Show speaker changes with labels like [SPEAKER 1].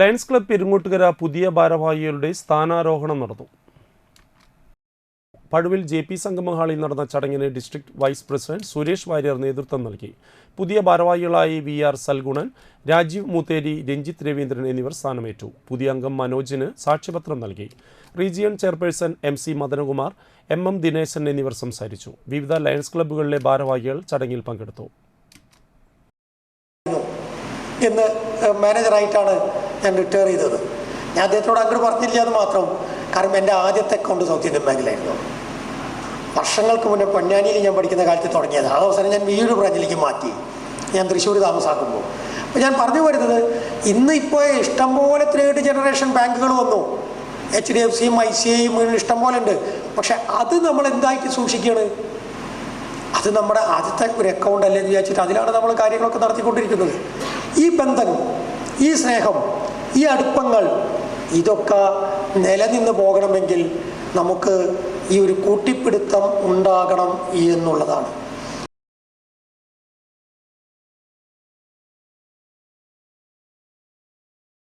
[SPEAKER 1] Lions club Perungottukara പുതിയ ഭാരവാഹികളുടെ സ്ഥാനാരോഹണം നടന്നു. പഴുവിൽ ജെ പി സംഗമ ഹാളിൽ നടന്ന ചടങ്ങിന് district vice president Suresh Warrier നേതൃത്വം നൽകി. പുതിയ ഭാരവാഹികളായി വി ആർ സൽഗുണൻ രാജീവ് മൂത്തേരി രഞ്ജിത്ത് രവീന്ദ്രൻ എന്നിവർ സ്ഥാനമേറ്റു. പുതിയ അംഗം മനോജിന് സാക്ഷ്യപത്രം നൽകി. Region chairperson M C Madanakumar M M Dineshan എന്നിവർ സംസാരിച്ചു. വിവിധ ലയൺസ് ക്ലബ്ബുകളിലെ ഭാരവാഹികൾ ചടങ്ങിൽ പങ്കെടുത്തു.
[SPEAKER 2] എന്ന് മാനേജറായിട്ടാണ് ഞാൻ റിട്ടയർ ചെയ്തത്. ഞാൻ അദ്ദേഹത്തോട് അങ്ങോട്ട് പറഞ്ഞില്ല എന്ന് മാത്രം. കാരണം എന്റെ ആദ്യത്തെ അക്കൗണ്ട് സൗത്ത് ഇന്ത്യൻ ബാങ്കിലായിരുന്നു വർഷങ്ങൾക്ക് മുന്നേ പൊന്നാനിയിൽ ഞാൻ പഠിക്കുന്ന കാലത്ത് തുടങ്ങിയത്. ആ അവസരം ഞാൻ വീട് ബ്രാഞ്ചിലേക്ക് മാറ്റി. ഞാൻ തൃശ്ശൂർ താമസാക്കുമ്പോൾ. അപ്പോൾ ഞാൻ പറഞ്ഞു വരുന്നത് ഇന്ന് ഇപ്പോൾ ഇഷ്ടംപോലെ ത്രേഡ് ജനറേഷൻ ബാങ്കുകൾ വന്നു. എച്ച് ഡി എഫ് സിയും ഐ സി ഐയും ഇഷ്ടംപോലെ ഉണ്ട്. പക്ഷെ അത് നമ്മൾ എന്തായിട്ട് സൂക്ഷിക്കുകയാണ്? അത് നമ്മുടെ ആദ്യത്തെ ഒരു അക്കൗണ്ട് അല്ലേ എന്ന് വിചാരിച്ചിട്ട് അതിലാണ് നമ്മൾ കാര്യങ്ങളൊക്കെ നടത്തിക്കൊണ്ടിരിക്കുന്നത്. ഈ ബന്ധം ഈ സ്നേഹം ഈ അടുപ്പങ്ങൾ ഇതൊക്കെ നിലനിന്ന് പോകണമെങ്കിൽ നമുക്ക് ഈ ഒരു കൂട്ടിപ്പിടുത്തം ഉണ്ടാകണം എന്നുള്ളതാണ്.